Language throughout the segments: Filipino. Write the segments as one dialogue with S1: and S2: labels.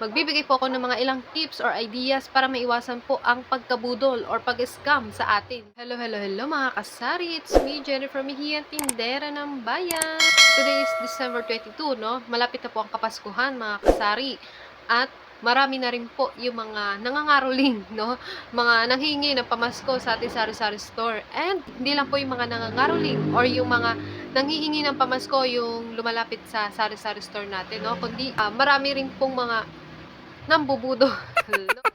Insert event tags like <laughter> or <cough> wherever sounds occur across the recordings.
S1: Magbibigay po ako ng mga ilang tips or ideas para maiwasan po ang pagkabudol or pag-scam sa atin. Hello, hello, hello mga kasari! It's me, Jennifer Mejia, tindera ng bayan! Today is December 22, no? Malapit na po ang Kapaskuhan, mga kasari. At marami na rin po yung mga nangangaroling, no? Mga nanghingi ng pamasko sa ating sari-sari store. And hindi lang po yung mga nangangaroling or yung mga nanghihingi ng pamasko yung lumalapit sa sari-sari store natin, no? Kundi ah, marami rin pong mga nambubudo.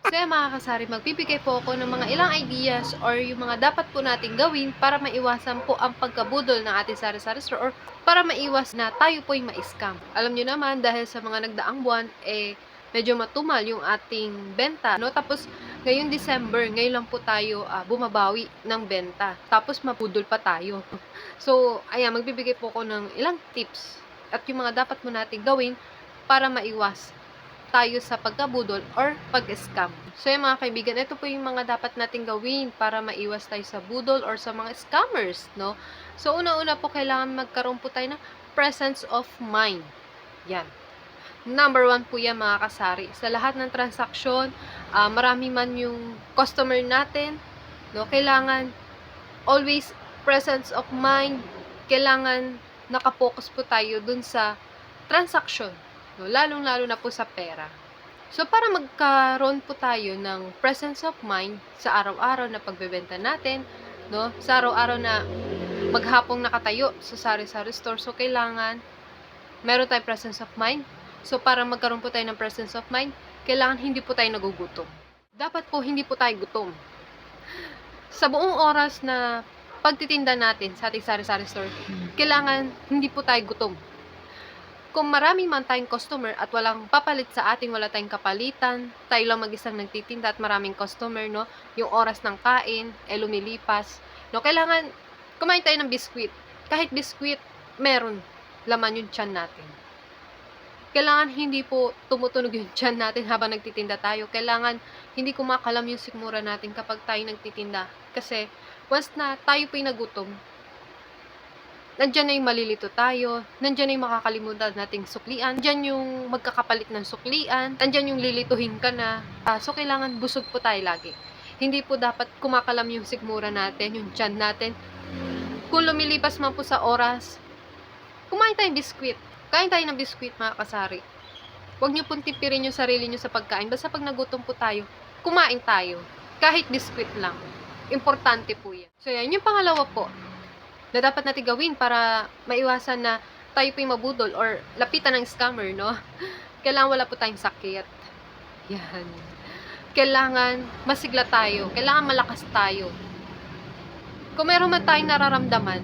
S1: so yan, mga kasari, magbibigay po ako ng mga ilang ideas or yung mga dapat po natin gawin para maiwasan po ang pagkabudol ng ating sari-sari store or para maiwas na tayo po yung ma-scam. Alam nyo naman, dahil sa mga nagdaang buwan, eh, medyo matumal yung ating benta, no? Tapos, ngayong December, ngayon lang po tayo ah, bumabawi ng benta. Tapos, mapudol pa tayo. so, ayan, magbibigay po ako ng ilang tips at yung mga dapat mo natin gawin para maiwas tayo sa pagkabudol or pag-scam. So yung mga kaibigan, ito po yung mga dapat nating gawin para maiwas tayo sa budol or sa mga scammers, no? So una-una po kailangan magkaroon po tayo ng presence of mind. Yan. Number one po yan mga kasari. Sa lahat ng transaksyon, ah, marami man yung customer natin, no? Kailangan always presence of mind. Kailangan nakapokus po tayo dun sa transaction no? lalong-lalo na po sa pera. So, para magkaroon po tayo ng presence of mind sa araw-araw na pagbebenta natin, no? sa araw-araw na maghapong nakatayo sa sari-sari store, so kailangan meron tayong presence of mind. So, para magkaroon po tayo ng presence of mind, kailangan hindi po tayo nagugutom. Dapat po hindi po tayo gutom. Sa buong oras na pagtitinda natin sa ating sari-sari store, kailangan hindi po tayo gutom kung marami man tayong customer at walang papalit sa ating, wala tayong kapalitan, tayo lang mag-isang nagtitinda at maraming customer, no? Yung oras ng kain, eh lumilipas. No, kailangan kumain tayo ng biskwit. Kahit biskwit, meron laman yung tiyan natin. Kailangan hindi po tumutunog yung <laughs> tiyan natin habang nagtitinda tayo. Kailangan hindi kumakalam yung sikmura natin kapag tayo nagtitinda. Kasi once na tayo po'y nagutom, nandyan na yung malilito tayo, nandyan na yung makakalimutan nating suklian, nandyan yung magkakapalit ng suklian, nandyan yung lilituhin ka na. Ah, so, kailangan busog po tayo lagi. Hindi po dapat kumakalam yung sigmura natin, yung tiyan natin. Kung lumilipas man po sa oras, kumain tayong biskwit. Kain tayo ng biskwit, mga kasari. Huwag niyo pong tipirin yung sarili niyo sa pagkain. Basta pag nagutom po tayo, kumain tayo. Kahit biskwit lang. Importante po yan. So, yan. Yung pangalawa po, na dapat natin gawin para maiwasan na tayo po'y mabudol or lapitan ng scammer, no? <laughs> Kailangan wala po tayong sakit. Yan. Kailangan masigla tayo. Kailangan malakas tayo. Kung meron man tayong nararamdaman,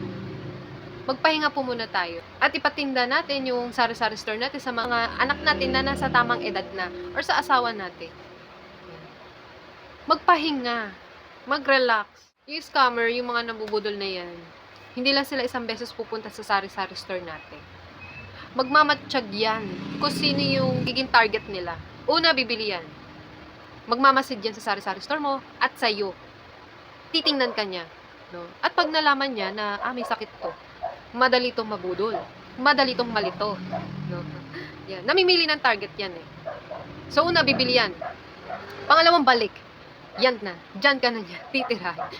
S1: magpahinga po muna tayo. At ipatinda natin yung sari-sari store natin sa mga anak natin na nasa tamang edad na or sa asawa natin. Magpahinga. Mag-relax. Yung scammer, yung mga nabubudol na yan, hindi lang sila isang beses pupunta sa sari-sari store natin. Magmamatsyag yan kung sino yung giging target nila. Una, bibili yan. Magmamasid yan sa sari-sari store mo at sa'yo. Titingnan ka niya. No? At pag nalaman niya na, ah, may sakit to, madali tong mabudol. Madali tong malito. No? <laughs> Yan. Namimili ng target yan eh. So, una, bibili yan. Pangalawang balik. Yan na. Diyan ka na niya. Titirahin.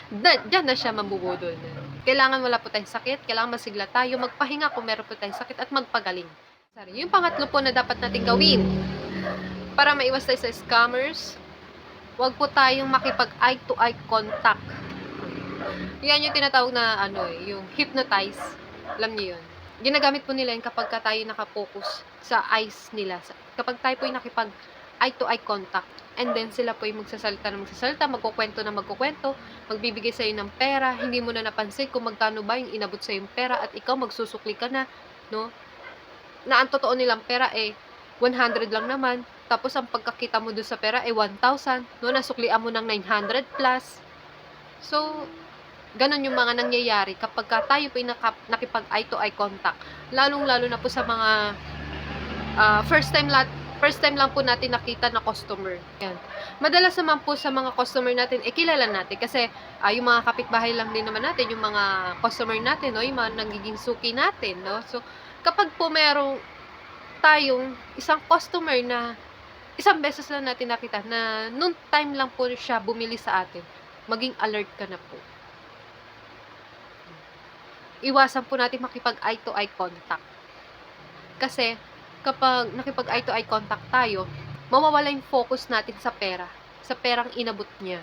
S1: Diyan na siya mambubudol na. Kailangan wala po tayong sakit. Kailangan masigla tayo. Magpahinga kung meron po tayong sakit at magpagaling. Sorry. Yung pangatlo po na dapat natin gawin para maiwas tayo sa scammers, huwag po tayong makipag eye-to-eye contact. Yan yung tinatawag na ano eh, yung hypnotize. Alam niyo yun. Ginagamit po nila yun kapag ka tayo nakapokus sa eyes nila. Kapag tayo po yung nakipag eye-to-eye contact. And then sila po yung magsasalita na magsasalita, magkukwento na magkukwento, magbibigay sa'yo ng pera, hindi mo na napansin kung magkano ba yung inabot sa'yo yung pera at ikaw magsusukli ka na, no? Na ang totoo nilang pera eh 100 lang naman, tapos ang pagkakita mo doon sa pera eh 1,000, no? Nasuklian mo ng 900 plus. So, ganun yung mga nangyayari kapag ka tayo po nakipag eye-to-eye contact. Lalong-lalo na po sa mga ah, first time lat first time lang po natin nakita na customer. Yan. Madalas naman po sa mga customer natin, eh natin kasi ah, yung mga kapitbahay lang din naman natin, yung mga customer natin, no, yung mga nagiging suki natin, no. So kapag po merong tayong isang customer na isang beses lang natin nakita na noon time lang po siya bumili sa atin. Maging alert ka na po. Iwasan po natin makipag eye to eye contact. Kasi kapag nakipag eye to eye contact tayo, mawawala yung focus natin sa pera, sa perang inabot niya.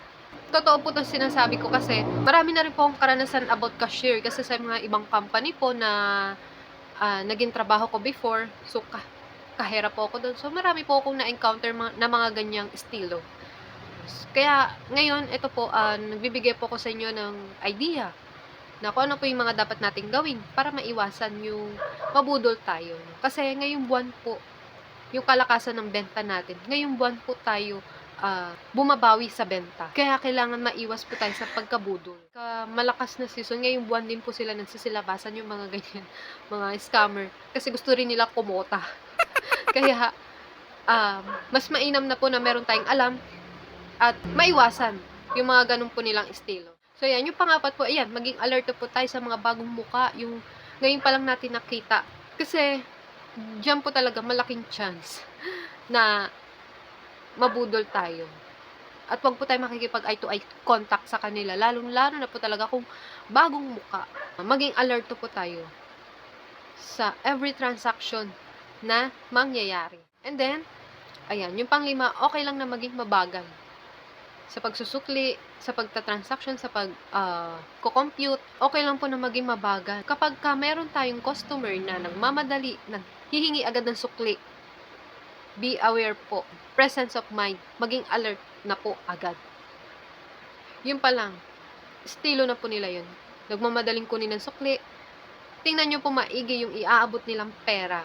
S1: Totoo po itong sinasabi ko kasi marami na rin po akong karanasan about cashier kasi sa mga ibang company po na ah, naging trabaho ko before, so ka kahera po ako doon. So marami po akong na-encounter na mga ganyang estilo. Kaya ngayon, ito po, ah, nagbibigay po ako sa inyo ng idea na kung ano po yung mga dapat nating gawin para maiwasan yung mabudol tayo. Kasi ngayong buwan po, yung kalakasan ng benta natin, ngayong buwan po tayo ah, bumabawi sa benta. Kaya kailangan maiwas po tayo sa pagkabudol. Ka malakas na season, ngayong buwan din po sila nagsisilabasan yung mga ganyan, <laughs> mga scammer. Kasi gusto rin nila kumota. <laughs> Kaya, um, mas mainam na po na meron tayong alam at maiwasan yung mga ganun po nilang estilo. So, yan. Yung pangapat po, ayan, maging alert po tayo sa mga bagong muka. Yung ngayon pa lang natin nakita. Kasi, dyan po talaga malaking chance <laughs> na mabudol tayo. At wag po tayo makikipag eye to eye contact sa kanila. Lalong-lalo na po talaga kung bagong muka. Maging alert po tayo sa every transaction na mangyayari. And then, ayan, yung panglima, okay lang na maging mabagal sa pagsusukli, sa pagta-transaction, sa pag ah, ko-compute, okay lang po na maging mabagal. Kapag ka meron tayong customer na nagmamadali, naghihingi agad ng sukli, be aware po, presence of mind, maging alert na po agad. Yun pa lang, estilo na po nila yun. Nagmamadaling kunin ng sukli, tingnan nyo po maigi yung iaabot nilang pera.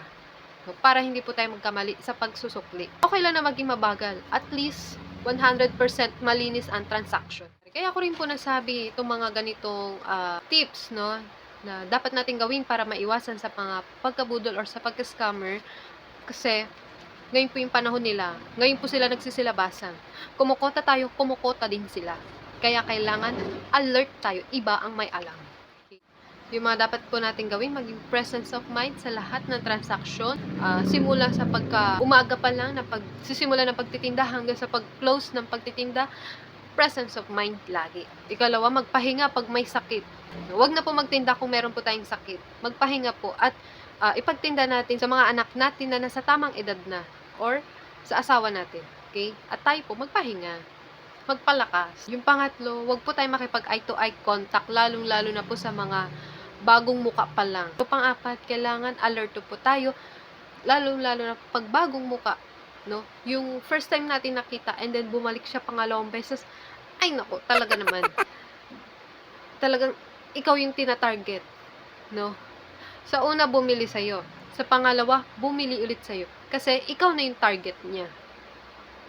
S1: Para hindi po tayo magkamali sa pagsusukli. Okay lang na maging mabagal. At least, 100% malinis ang transaction. Kaya ako rin po nasabi itong mga ganitong ah, tips, no, na dapat natin gawin para maiwasan sa mga pagkabudol or sa pagka-scammer. Kasi, ngayon po yung panahon nila. Ngayon po sila nagsisilabasan. Kumukota tayo, kumukota din sila. Kaya kailangan alert tayo. Iba ang may alam. Yung mga dapat po natin gawin, maging presence of mind sa lahat ng transaksyon. Ah, simula sa pagka umaga pa lang na pag sisimula ng pagtitinda hanggang sa pag-close ng pagtitinda, presence of mind lagi. Ikalawa, magpahinga pag may sakit. Huwag na po magtinda kung meron po tayong sakit. Magpahinga po at ah, ipagtinda natin sa mga anak natin na nasa tamang edad na or sa asawa natin. Okay? At tayo po, magpahinga magpalakas. Yung pangatlo, wag po tayo makipag eye to eye contact, lalong-lalo na po sa mga bagong muka pa lang. So, pang-apat, kailangan alert po tayo, lalong-lalo na pag bagong muka, no? Yung first time natin nakita and then bumalik siya pangalawang beses, ay nako, talaga naman. <laughs> Talagang ikaw yung tina-target, no? Sa una, bumili sa'yo. Sa pangalawa, bumili ulit sa'yo. Kasi ikaw na yung target niya.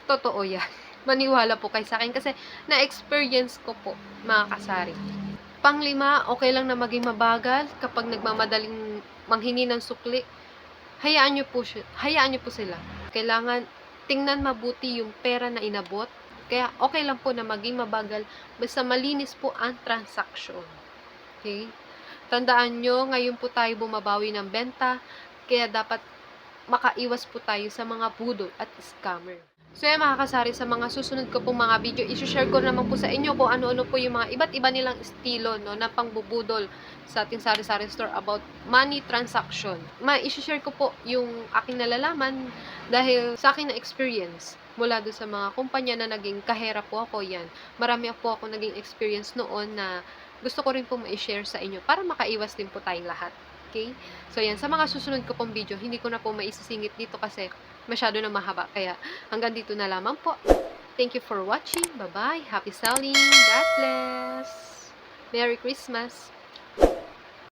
S1: Totoo yan. <laughs> Maniwala po kayo sa akin kasi na-experience ko po, mga kasari. Panglima, okay lang na maging mabagal kapag nagmamadaling manghingi ng sukli. Hayaan nyo po, hayaan nyo po sila. Kailangan tingnan mabuti yung pera na inabot. Kaya okay lang po na maging mabagal basta malinis po ang transaction. Okay? Tandaan nyo, ngayon po tayo bumabawi ng benta, kaya dapat makaiwas po tayo sa mga budol at scammer. So yan mga kasari, sa mga susunod ko pong mga video, isi-share ko naman po sa inyo kung ano-ano po yung mga iba't iba nilang estilo no, na pangbubudol sa ating sari-sari store about money transaction. Ma, isi-share ko po yung aking nalalaman dahil sa akin na experience mula do sa mga kumpanya na naging kahera po ako yan. Marami po ako naging experience noon na gusto ko rin po ma-share sa inyo para makaiwas din po tayong lahat. Okay? So yan, sa mga susunod ko pong video, hindi ko na po maisisingit dito kasi masyado na mahaba. Kaya hanggang dito na lamang po. Thank you for watching. Bye-bye. Happy selling. God bless. Merry Christmas.